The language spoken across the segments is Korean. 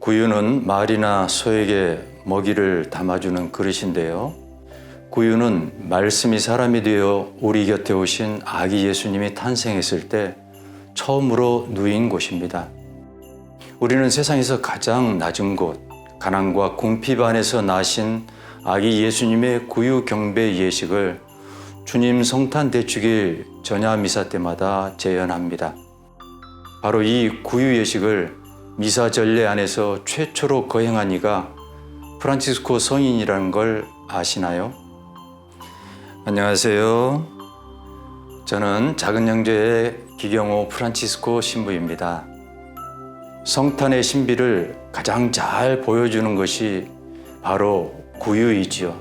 구유는 말이나 소에게 먹이를 담아주는 그릇인데요. 구유는 말씀이 사람이 되어 우리 곁에 오신 아기 예수님이 탄생했을 때 처음으로 누인 곳입니다. 우리는 세상에서 가장 낮은 곳, 가난과 궁핍 안에서 나신 아기 예수님의 구유 경배 예식을 주님 성탄 대축일 전야 미사 때마다 재현합니다. 바로 이 구유 예식을 미사 전례 안에서 최초로 거행한 이가 프란치스코 성인이라는 걸 아시나요? 안녕하세요. 저는 작은 형제의 기경호 프란치스코 신부입니다. 성탄의 신비를 가장 잘 보여주는 것이 바로 구유이지요.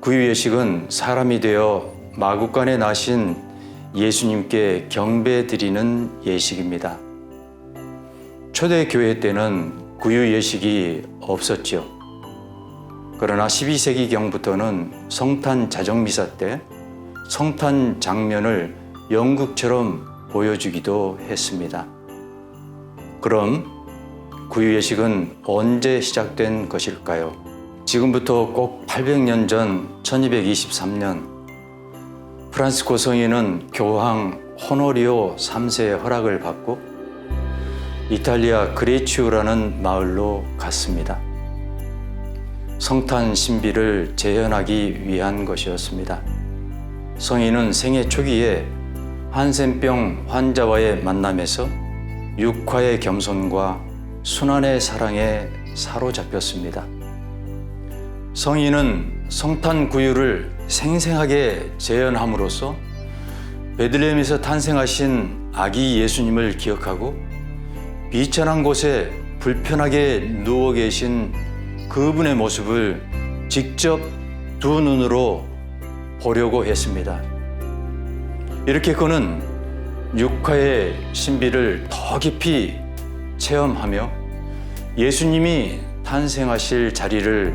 구유 예식은 사람이 되어 마국간에 나신 예수님께 경배 드리는 예식입니다. 초대 교회 때는 구유 예식이 없었지요. 그러나 12세기 경부터는 성탄 자정미사 때 성탄 장면을 연극처럼 보여주기도 했습니다. 그럼 구유 예식은 언제 시작된 것일까요? 지금부터 꼭 800년 전 1223년 프란시스코 성인은 교황 호노리오 3세의 허락을 받고 이탈리아 그레치오라는 마을로 갔습니다. 성탄 신비를 재현하기 위한 것이었습니다. 성인은 생애 초기에 한센병 환자와의 만남에서 육화의 겸손과 순환의 사랑에 사로잡혔습니다. 성인은 성탄 구유를 생생하게 재현함으로써 베들레헴에서 탄생하신 아기 예수님을 기억하고 비천한 곳에 불편하게 누워 계신 그분의 모습을 직접 두 눈으로 보려고 했습니다. 이렇게 그는 육화의 신비를 더 깊이 체험하며 예수님이 탄생하실 자리를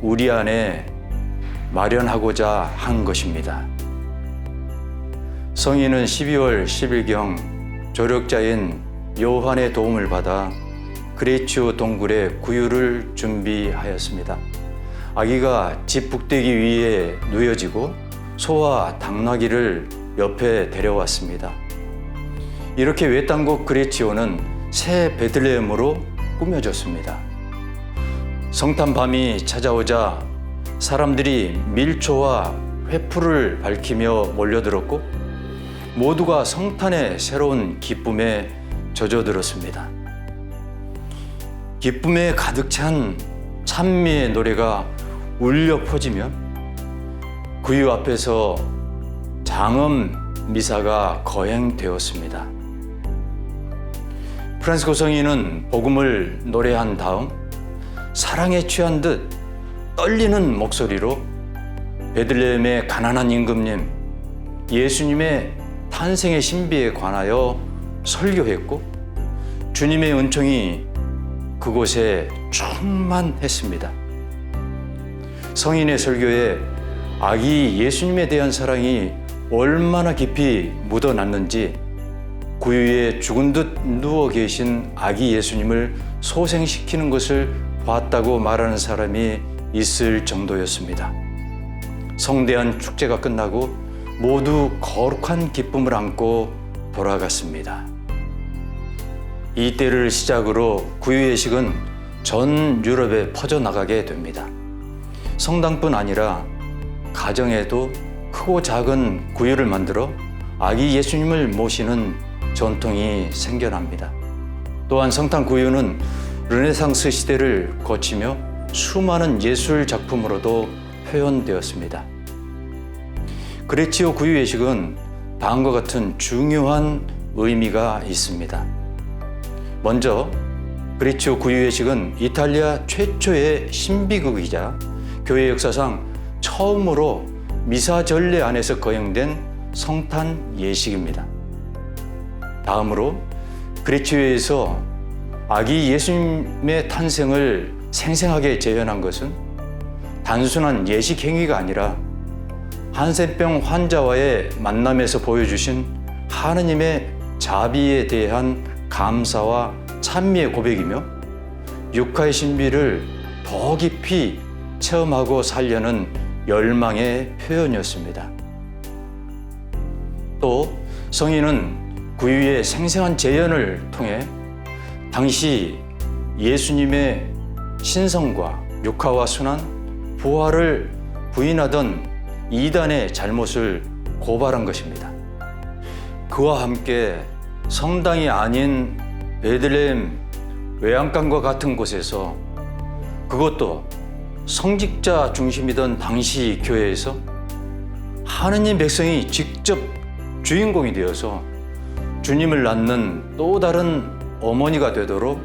우리 안에 마련하고자 한 것입니다. 성인은 12월 10일경 조력자인 요한의 도움을 받아 그레치오 동굴에 구유를 준비하였습니다. 아기가 집 북대기 위에 누여지고 소와 당나귀를 옆에 데려왔습니다. 이렇게 외딴 곳 그레치오는 새 베들레헴으로 꾸며졌습니다. 성탄 밤이 찾아오자 사람들이 밀초와 회풀을 밝히며 몰려들었고 모두가 성탄의 새로운 기쁨에 젖어들었습니다. 기쁨에 가득 찬 찬미의 노래가 울려 퍼지며 구유 앞에서 장엄 미사가 거행되었습니다. 프란스코 성인은 복음을 노래한 다음 사랑에 취한 듯 떨리는 목소리로 베들레헴의 가난한 임금님 예수님의 탄생의 신비에 관하여 설교했고 주님의 은총이 그곳에 충만했습니다. 성인의 설교에 아기 예수님에 대한 사랑이 얼마나 깊이 묻어났는지 구유에 죽은 듯 누워 계신 아기 예수님을 소생시키는 것을 봤다고 말하는 사람이 있을 정도였습니다. 성대한 축제가 끝나고 모두 거룩한 기쁨을 안고 돌아갔습니다. 이때를 시작으로 구유 예식은 전 유럽에 퍼져나가게 됩니다. 성당뿐 아니라 가정에도 크고 작은 구유를 만들어 아기 예수님을 모시는 전통이 생겨납니다. 또한 성탄 구유는 르네상스 시대를 거치며 수많은 예술 작품으로도 표현되었습니다. 그레치오 구유 예식은 다음과 같은 중요한 의미가 있습니다. 먼저 그레치오 구유 예식은 이탈리아 최초의 신비극이자 교회 역사상 처음으로 미사 전례 안에서 거행된 성탄 예식입니다. 다음으로 그레치오에서 아기 예수님의 탄생을 생생하게 재현한 것은 단순한 예식 행위가 아니라 한센병 환자와의 만남에서 보여주신 하느님의 자비에 대한 감사와 찬미의 고백이며 육하의 신비를 더 깊이 체험하고 살려는 열망의 표현이었습니다. 또 성인은 구유의 생생한 재현을 통해 당시 예수님의 신성과 육하와 순환, 부활을 부인하던 이단의 잘못을 고발한 것입니다. 그와 함께 성당이 아닌 베들레헴 외양간과 같은 곳에서 그것도 성직자 중심이던 당시 교회에서 하느님 백성이 직접 주인공이 되어서 주님을 낳는 또 다른 어머니가 되도록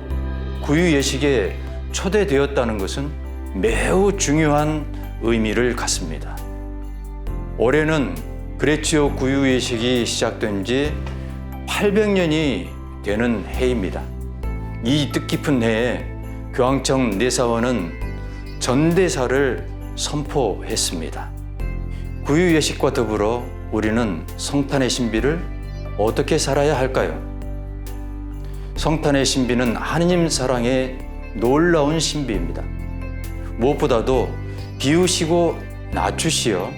구유 예식에 초대되었다는 것은 매우 중요한 의미를 갖습니다. 올해는 그레치오 구유 예식이 시작된 지 800년이 되는 해입니다. 이 뜻깊은 해에 교황청 내사원은 전대사를 선포했습니다. 구유 예식과 더불어 우리는 성탄의 신비를 어떻게 살아야 할까요? 성탄의 신비는 하느님 사랑의 놀라운 신비입니다. 무엇보다도 비우시고 낮추시어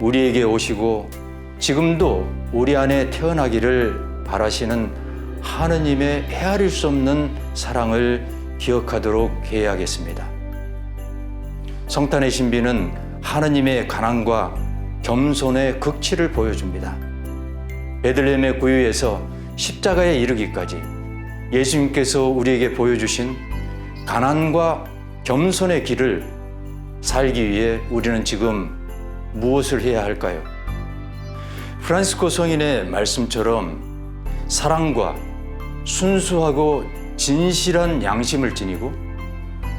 우리에게 오시고 지금도 우리 안에 태어나기를 바라시는 하느님의 헤아릴 수 없는 사랑을 기억하도록 해야겠습니다. 성탄의 신비는 하느님의 가난과 겸손의 극치를 보여줍니다. 베들레헴의 구유에서 십자가에 이르기까지 예수님께서 우리에게 보여주신 가난과 겸손의 길을 살기 위해 우리는 지금 무엇을 해야 할까요? 프란시스코 성인의 말씀처럼 사랑과 순수하고 진실한 양심을 지니고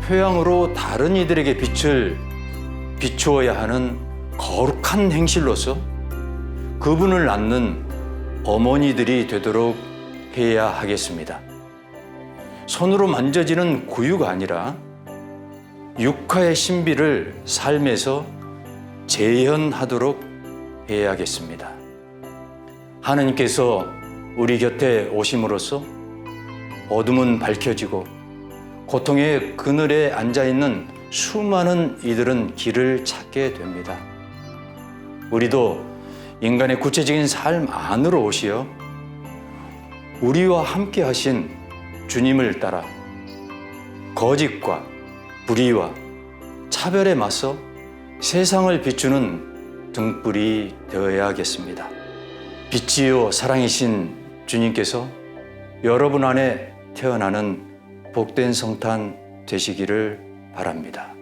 표양으로 다른 이들에게 빛을 비추어야 하는 거룩한 행실로서 그분을 낳는 어머니들이 되도록 해야 하겠습니다. 손으로 만져지는 구유가 아니라 육화의 신비를 삶에서 재현하도록 해야겠습니다. 하느님께서 우리 곁에 오심으로써 어둠은 밝혀지고 고통의 그늘에 앉아 있는 수많은 이들은 길을 찾게 됩니다. 우리도 인간의 구체적인 삶 안으로 오시어 우리와 함께 하신 주님을 따라 거짓과 불의와 차별에 맞서 세상을 비추는 등불이 되어야겠습니다. 빛이요 사랑이신 주님께서 여러분 안에 태어나는 복된 성탄 되시기를 바랍니다.